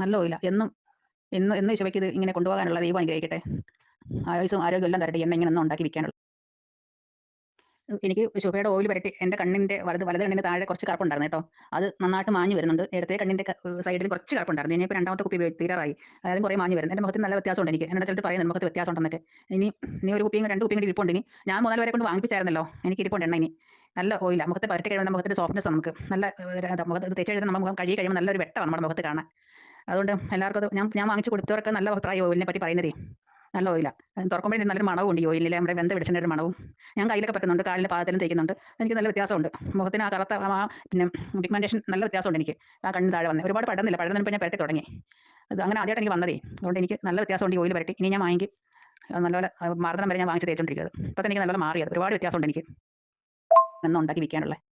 നല്ല ഓയില. എന്നും എന്ന് എന്ന് ശുഭയ്ക്ക് ഇത് ഇങ്ങനെ കൊണ്ടുപോകാനുള്ള ദൈവം അനുഗ്രഹിക്കട്ടെ. ആയുസും ആരോഗ്യം എല്ലാം തരട്ടെ എണ്ണ ഇങ്ങനെ ഒന്നും ഉണ്ടാക്കി വിൽക്കാനുള്ള എനിക്ക് ശുഭയുടെ ഓയിൽ വരട്ടി എന്റെ കണ്ണിന്റെ വലത് വലത് കണ്ണിന്റെ താഴെ കുറച്ച് കറുപ്പുണ്ടായിരുന്നു കേട്ടോ. അത് നന്നായിട്ട് മാഞ്ഞു വരുന്നുണ്ട്. ഇടത്തെ കണ്ണിന്റെ സൈഡിൽ കുറച്ച് കറുപ്പുണ്ടായിരുന്നു. ഇനിയിപ്പോൾ രണ്ടാമത്തെ കുപ്പി തീരാറായി അതായത് കുറേ മാഞ്ഞു വരുന്നു. എന്റെ മുഖത്തിന് നല്ല വ്യത്യാസമുണ്ട് എനിക്ക്. എന്നോട് ചിലപ്പോൾ പറയുന്നത് മുഖത്ത് വ്യത്യാസം ഉണ്ടെന്നൊക്കെ ഇനി ഇനി ഒരു കുപ്പിയും രണ്ട് കുപ്പിയും കൂടി ഇരിപ്പുണ്ട് ഇനി. ഞാൻ മൂന്നാൽ വരെ കൊണ്ട് വാങ്ങിപ്പിച്ചായിരുന്നല്ലോ. എനിക്ക് ഇരിപ്പുണ്ട് എണ്ണ ഇനി. നല്ല ഓയില. മുഖത്തെ പരട്ടി കഴിയുമ്പോൾ മുഖത്തിന്റെ സോഫ്റ്റ്നെസ് നമുക്ക് നല്ല മുഖത്ത് തേച്ച് കഴിയുമ്പോൾ നമ്മുടെ മുഖം കഴിയുമ്പോൾ നല്ലൊരു വെട്ടമാണ് നമ്മുടെ മുഖത്ത് കാണാൻ. അതുകൊണ്ട് എല്ലാവർക്കും അത് ഞാൻ ഞാൻ വാങ്ങിച്ചു കൊടുത്തവരൊക്കെ നല്ല അഭിപ്രായം ഓയിലിനെ പറ്റി പറയുന്നതേ. നല്ല ഓയില തുറക്കുമ്പോഴേ നല്ലൊരു മണവും ഉണ്ട് ഈ ഓയിലിൽ നമ്മുടെ വെന്ത വെളിച്ചെണ്ണ ഒരു മണവും. ഞാൻ കയ്യിലൊക്കെ പറ്റുന്നുണ്ട്. കാലിന്റെ പാദത്തിലും തേക്കുന്നുണ്ട്. എനിക്ക് നല്ല വ്യത്യാസമുണ്ട്. മുഖത്തിന് ആ കറുത്ത ആ പിന്നെ പിഗ്മെന്റേഷൻ നല്ല വ്യത്യാസമുണ്ട് എനിക്ക്. ആ കണ്ണിന് താഴെ വന്നത് ഒരുപാട് പടർന്നില്ല. പടർന്നപ്പോൾ ഞാൻ പരട്ടി തുടങ്ങി. അത് അങ്ങനെ ആദ്യമായിട്ട് എനിക്ക് വന്നതേ. അതുകൊണ്ട് എനിക്ക് നല്ല വ്യത്യാസമുണ്ട് ഈ ഓയിൽ പരട്ടി ഇനി ഞാൻ വാങ്ങി നല്ലപോലെ മാർദ്ദനം വരെ ഞാൻ വാങ്ങിച്ച് തേച്ചുകൊണ്ടിരിക്കുന്നത് തന്നെ എനിക്ക് നല്ലപോലെ മാറിയത്. ഒരുപാട് വ്യത്യാസമുണ്ട് എനിക്ക്. എന്നുണ്ടാക്കി വിൽക്കാനുള്ളത് വിൽക്കാനുള്ള.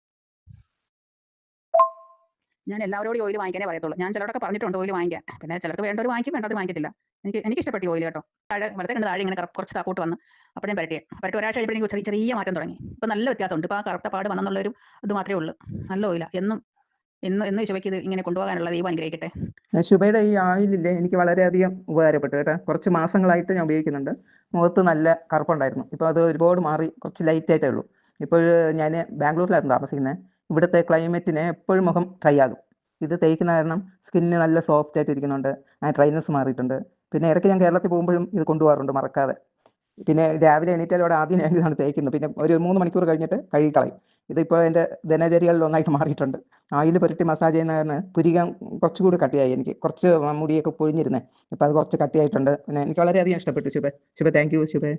ഞാൻ എല്ലാവരോടും ഓയിൽ വാങ്ങിക്കാനേ പറയത്തുള്ളൂ. ഞാൻ ചിലരോടൊക്കെ പറഞ്ഞിട്ടുണ്ട് ഓയിൽ വാങ്ങിക്കാൻ. പിന്നെ ചിലർക്ക് വേണ്ടവർ വാങ്ങിക്കും വേണ്ടത് വാങ്ങിക്കത്തില്ല. എനിക്ക് എനിക്ക് ഇഷ്ടപ്പെട്ടു ഓയിൽ കേട്ടോ. താഴെ വെറുതെ കണ്ട് താഴെ ഇങ്ങനെ കറ- കുറച്ച് താപ്പോട്ട് വന്ന് അപ്പോൾ ഞാൻ പരട്ടിയെ. പരട്ടി ഒരാഴ്ച കഴിയുമ്പോഴേക്കും ചെറിയ ചെറിയ മാറ്റം തുടങ്ങി. ഇപ്പം നല്ല വ്യത്യാസമുണ്ട്. ഇപ്പോൾ ആ കറുത്ത പാട് വന്നെന്നുള്ളൊരു ഇത് മാത്രമേ ഉള്ളൂ. നല്ല ഓയില എന്നും എന്ന് എന്ന് ശുഭയ്ക്ക് ഇത് ഇങ്ങനെ കൊണ്ടുപോകാനുള്ള ദൈവം അനുഗ്രഹിക്കട്ടെ. ശുഭയുടെ ഈ ആയിലില്ലേ എനിക്ക് വളരെയധികം ഉപകാരപ്പെട്ടു കേട്ടോ. കുറച്ച് മാസങ്ങളായിട്ട് ഞാൻ ഉപയോഗിക്കുന്നുണ്ട്. മുഖത്ത് നല്ല കറുപ്പുണ്ടായിരുന്നു. ഇപ്പോൾ അത് ഒരുപാട് മാറി കുറച്ച് ലൈറ്റ് ആയിട്ടേ ഉള്ളൂ. ഇപ്പോൾ ഞാൻ ബാംഗ്ലൂരിലായിരുന്നു താമസിക്കുന്നത് ഇവിടുത്തെ ക്ലൈമറ്റിന് എപ്പോഴും മുഖം ഡ്രൈ ആകും. ഇത് തേക്കുന്ന കാരണം സ്കിന്ന് നല്ല സോഫ്റ്റ് ആയിട്ട് ഇരിക്കുന്നുണ്ട് ആ ഡ്രൈനസ് മാറിയിട്ടുണ്ട്. പിന്നെ ഇടയ്ക്ക് ഞാൻ കേരളത്തിൽ പോകുമ്പോഴും ഇത് കൊണ്ടുപോകാറുണ്ട് മറക്കാതെ. പിന്നെ രാവിലെ എണീറ്റാലോടെ ആദ്യം ഞാൻ ഇതാണ് തേക്കുന്നത്. പിന്നെ ഒരു മൂന്ന് മണിക്കൂർ കഴിഞ്ഞിട്ട് കഴുകി കളയും. ഇതിപ്പോൾ എന്റെ ദിനചര്യകളിൽ ഒന്നായിട്ട് മാറിയിട്ടുണ്ട്. ആയിൽ പുരട്ടി മസാജ് ചെയ്യുന്ന കാരണം പുരികം കുറച്ചുകൂടി കട്ടിയായി. എനിക്ക് കുറച്ച് മുടിയൊക്കെ പൊഴിഞ്ഞിരുന്നേ. ഇപ്പം അത് കുറച്ച് കട്ടിയായിട്ടുണ്ട്. പിന്നെ എനിക്ക് വളരെയധികം ഇഷ്ടപ്പെട്ടു ശുഭ. ശുഭ താങ്ക് യു ശുഭേ.